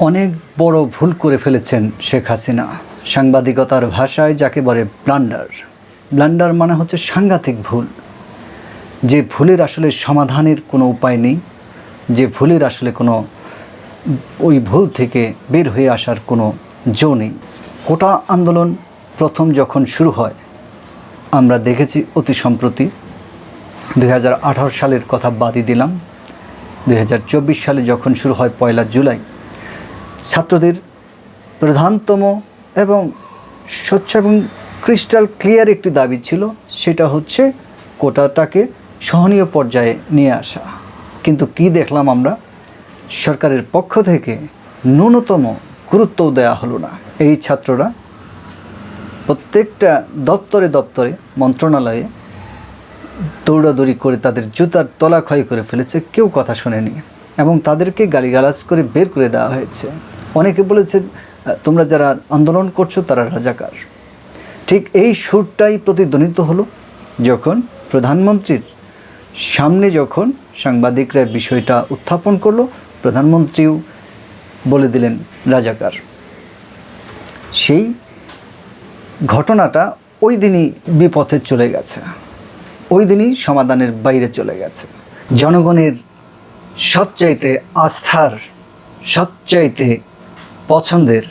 অনেক বড় ভুল করে ফেলেছেন শেখ হাসিনা। সাংবাদিকতার ভাষায় যাকে বলে ব্লান্ডার। ব্লান্ডার মানে হচ্ছে সাংঘাতিক ভুল। যে ভুলের আসলে সমাধানের কোনো উপায় নেই, যে ভুলের আসলে কোনো ওই ভুল থেকে বের হয়ে আসার কোনো জো নেই। কোটা আন্দোলন প্রথম যখন শুরু হয়, আমরা দেখেছি অতি সম্প্রতি। দু হাজার আঠারো সালের কথা বাদই দিলাম। দু হাজার চব্বিশ সালে যখন শুরু হয় পয়লা জুলাই ছাত্রদের প্রধানতম এবং স্বচ্ছ এবং ক্রিস্টাল ক্লিয়ার একটি দাবি ছিল, সেটা হচ্ছে কোটাটাকে সহনীয় পর্যায়ে নিয়ে আসা। কিন্তু কি দেখলাম আমরা? সরকারের পক্ষ থেকে ন্যূনতম গুরুত্বও দেওয়া হলো না। এই ছাত্ররা প্রত্যেকটা দপ্তরে দপ্তরে, মন্ত্রণালয়ে দৌড়াদৌড়ি করে তাদের জুতার তলা ক্ষয় করে ফেলেছে, কেউ কথা শোনেনি এবং তাদেরকে গালিগালাজ করে বের করে দেওয়া হয়েছে। অনেকে বলেছে তোমরা যারা আন্দোলন করছ তারা রাজাকার। ঠিক এই সুরটাই প্রতিধ্বনিত হলো যখন প্রধানমন্ত্রীর সামনে যখন সাংবাদিকরা বিষয়টা উত্থাপন করল, প্রধানমন্ত্রীও বলে দিলেন রাজাকার। সেই ঘটনাটা ওই দিনই বিপথে চলে গেছে। ওই দিনই সমাধানের বাইরে চলে গেছে। জনগণের সবচাইতে আস্থার, সবচাইতে পছন্দের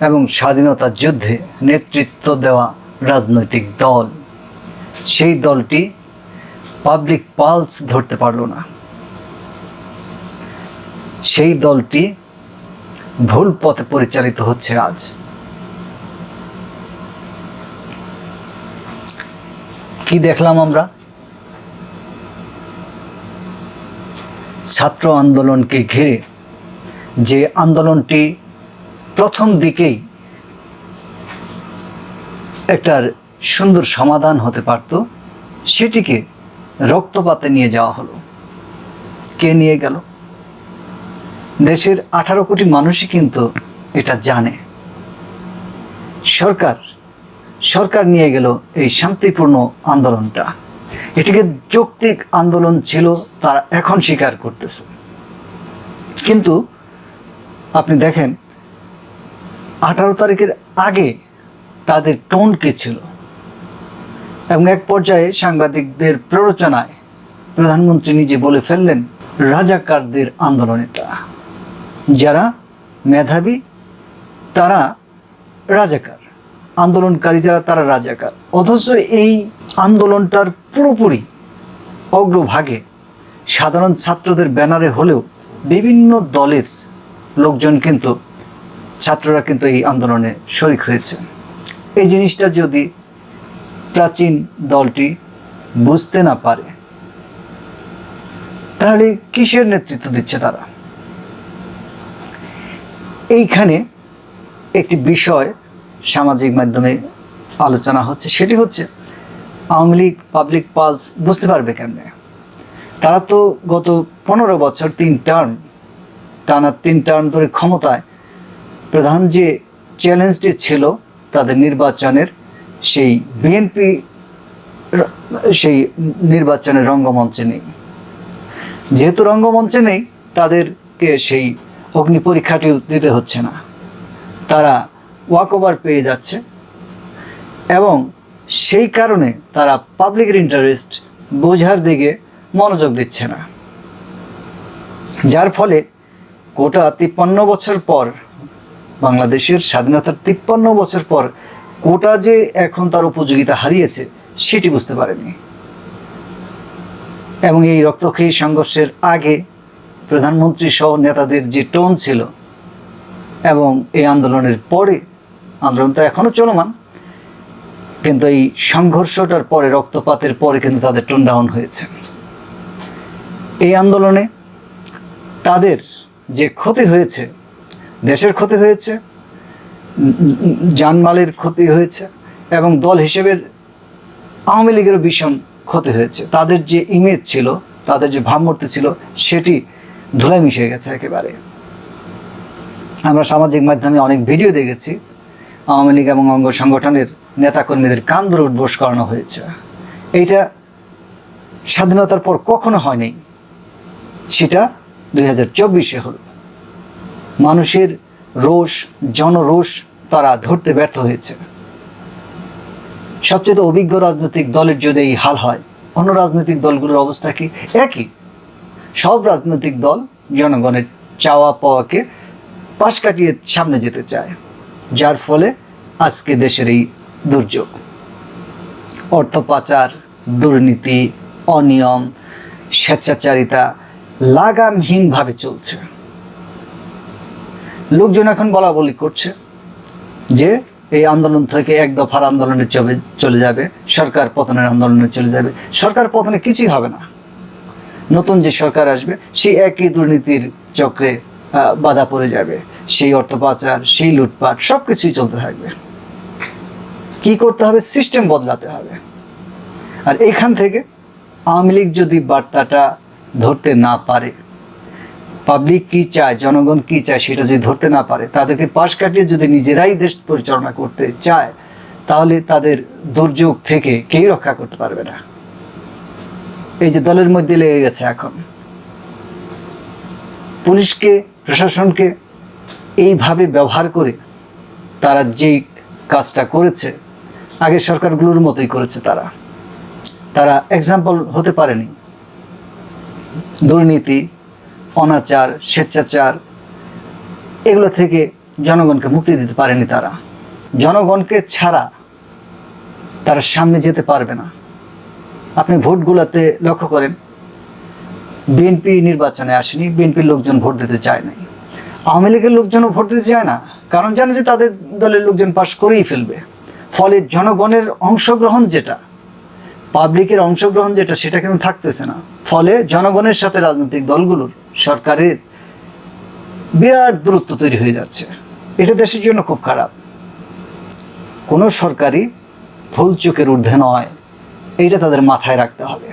এবং স্বাধীনতার যুদ্ধে নেতৃত্ব দেওয়া রাজনৈতিক দল। সেই দলটি পাবলিক পালস ধরতে পারল না। সেই দলটি ভুল পথে পরিচালিত হচ্ছে আজ। কি দেখলাম আমরা? ছাত্র আন্দোলনকে ঘিরে যে আন্দোলনটি প্রথম দিকেই একটার সুন্দর সমাধান হতে পারত। সেটিকে রক্তপাতে নিয়ে যাওয়া হলো। কে নিয়ে গেল? দেশের আঠারো কোটি মানুষই কিন্তু এটা জানে। সরকার সরকার নিয়ে গেল এই শান্তিপূর্ণ আন্দোলনটা। এটিকে যৌক্তিক আন্দোলন ছিল, তারা এখন স্বীকার করতেছে। কিন্তু আপনি দেখেন আঠারো তারিখের আগে তাদের টোন কী ছিল? এবং এক পর্যায়ে সাংবাদিকদের প্ররোচনায় প্রধানমন্ত্রী নিজে বলে ফেললেন, রাজাকারদের আন্দোলন এটা যারা মেধাবী, তারা রাজাকার। আন্দোলনকারী যারা, তারা রাজাকার। অথচ এই আন্দোলনটার পুরোপুরি অগ্রভাগে সাধারণ ছাত্রদের ব্যানারে হলেও বিভিন্ন দলের লোকজন কিন্তু ছাত্ররা কিন্তু এই আন্দোলনে শরিক হয়েছে। এই জিনিসটা যদি প্রাচীন দলটি বুঝতে না পারে, তাহলে কিসের নেতৃত্ব দিচ্ছে তারা? এইখানে একটি বিষয় সামাজিক মাধ্যমে আলোচনা হচ্ছে, সেটি হচ্ছে আওয়ামী লীগ, পাবলিক পালস বুঝতে পারবে কেমনে? তারা তো গত পনেরো বছর তিন টার্ম টানা তিন টার্ম ধরে ক্ষমতায় প্রধান যে চ্যালেঞ্জটি ছিল তাদের নির্বাচনের সেই বিএনপি সেই নির্বাচনের রঙ্গমঞ্চে নেই। যেহেতু রঙ্গমঞ্চে নেই, তাদেরকে সেই অগ্নি পরীক্ষাটিও দিতে হচ্ছে না। তারা ওয়াকওভার পেয়ে যাচ্ছে এবং সেই কারণে তারা পাবলিকের ইন্টারেস্ট বোঝার দিকে মনোযোগ দিচ্ছে না। যার ফলে গোটা তিপ্পান্ন বছর পর বাংলাদেশের স্বাধীনতার তিপ্পান্ন বছর পর কোটা যে এখন তার উপযোগিতা হারিয়েছে, সেটি বুঝতে পারেনি এবং এই রক্তক্ষয়ী সংঘর্ষের আগে প্রধানমন্ত্রী সহ নেতাদের যে টোন ছিল এবং এই আন্দোলনের পরে, আন্দোলন তো এখনও চলমান, কিন্তু এই সংঘর্ষটার পরে, রক্তপাতের পরে কিন্তু তাদের টোন ডাউন হয়েছে। এই আন্দোলনে তাদের যে ক্ষতি হয়েছে দেশের ক্ষতি হয়েছে জানমালের ক্ষতি হয়েছে, এবং দল হিসেবে আওয়ামী লীগেরও ভীষণ ক্ষতি হয়েছে। তাদের যে ইমেজ ছিল, তাদের যে ভাবমূর্তি ছিল, সেটি ধুলায় মিশে গেছে একেবারে। আমরা সামাজিক মাধ্যমে অনেক ভিডিও দেখেছি, আওয়ামী লীগ এবং অঙ্গ সংগঠনের নেতাকর্মীদের কান ধরে উদ্বোস করানো হয়েছে। এইটা স্বাধীনতার পর কখনো হয়নি। সেটা দুই হাজার চব্বিশে হলো। মানুষের রোষ, জনরোষ তারা ধরতে ব্যর্থ হয়েছে। সবচেয়ে অভিজ্ঞ রাজনৈতিক দলের যদি এই হাল হয়, অন্য রাজনৈতিক দলগুলোর অবস্থা কি? একই। সব রাজনৈতিক দল জনগণের চাওয়া পাওয়াকে পাশ কাটিয়ে সামনে যেতে চায়, যার ফলে আজকে দেশের এই দুর্যোগ। অর্থ পাচার, দুর্নীতি, অনিয়ম, স্বেচ্ছাচারিতা লাগামহীনভাবে চলছে। লোকজন এখন বলা বলি করছে যে এই আন্দোলন থেকে এক দফার আন্দোলনে চলে চলে যাবে, সরকার পতনের আন্দোলনে চলে যাবে। সরকার পতনে কিছুই হবে না। নতুন যে সরকার আসবে, সেই একই দুর্নীতির চক্রে বাধা পড়ে যাবে। সেই অর্থ পাচার, সেই লুটপাট সব কিছুই চলতে থাকবে। কি করতে হবে? সিস্টেম বদলাতে হবে। আর এইখান থেকে আওয়ামী লীগ যদি বার্তাটা ধরতে না পারে পাবলিক কি চায়, জনগণ কি চায়, সেটা যদি ধরতে না পারে, তাদেরকে পাশ কাটিয়ে যদি নিজেরাই দেশ পরিচালনা করতে চায়, তাহলে তাদের দুর্যোগ থেকে কেউ রক্ষা করতে পারবে না। এই যে দলের মধ্যে লেগে গেছে এখন। পুলিশকে, প্রশাসনকে এইভাবে ব্যবহার করে তারা যেই কাজটা করেছে, আগে সরকারগুলোর মতোই করেছে তারা। তারা এক্সাম্পল হতে পারেনি। দুর্নীতি অনাচার, স্বেচ্ছাচার, এগুলো থেকে জনগণকে মুক্তি দিতে পারেনি তারা। জনগণকে ছাড়া তারা সামনে যেতে পারবে না। আপনি ভোটগুলোতে লক্ষ্য করেন বিএনপি নির্বাচনে আসেনি বিএনপির লোকজন ভোট দিতে চায় নাই। আওয়ামী লীগের লোকজনও ভোট দিতে চায় না। কারণ জানে যে তাদের দলের লোকজন পাশ করেই ফেলবে। ফলে জনগণের অংশগ্রহণ যেটা, পাবলিকের অংশগ্রহণ যেটা, সেটা কিন্তু থাকতেছে না। ফলে জনগণের সাথে রাজনৈতিক দলগুলোর সরকারের বিরাট দূরত্ব তৈরি হয়ে যাচ্ছে। এটা দেশের জন্য খুব খারাপ। কোনো সরকারি ভুল চোখের ঊর্ধ্বে নয়। এইটা তাদের মাথায় রাখতে হবে।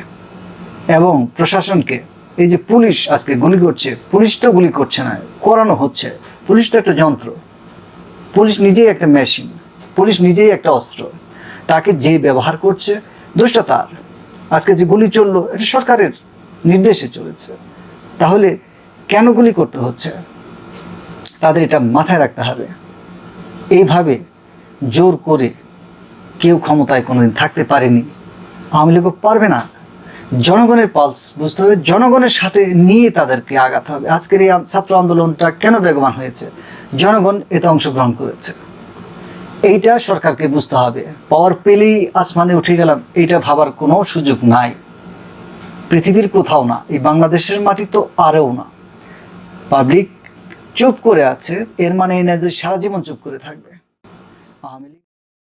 এবং প্রশাসনকে, এই যে পুলিশ আজকে গুলি করছে, পুলিশ তো গুলি করছে না, করানো হচ্ছে। পুলিশ তো একটা যন্ত্র। পুলিশ নিজেই একটা মেশিন। পুলিশ নিজেই একটা অস্ত্র। তাকে যে ব্যবহার করছে, দোষটা তার। আজকে যে গুলি চলল, এটা সরকারের নির্দেশে চলেছে। তাহলে কেন গুলি করতে হচ্ছে? তাদের এটা মাথায় রাখতে হবে। এইভাবে জোর করে কেউ ক্ষমতায় কোনোদিন থাকতে পারেনি। আওয়ামী লীগও পারবে না। জনগণের পালস বুঝতে হবে, জনগণের সাথে নিয়ে তাদেরকে আগাতে হবে। আজকের এই ছাত্র আন্দোলনটা কেন বেগবান হয়েছে? জনগণ এতে অংশগ্রহণ করেছে। এইটা সরকারকে বুঝতে হবে। পাওয়ার পেলেই আসমানে উঠে গেলাম, এইটা ভাবার কোনো সুযোগ নাই। পৃথিবীর কোথাও না, এই বাংলাদেশের মাটি তো আরও না। পাবলিক চুপ করে আছে, এর মানে এই না যে সারা জীবন চুপ করে থাকবে। আওয়ামী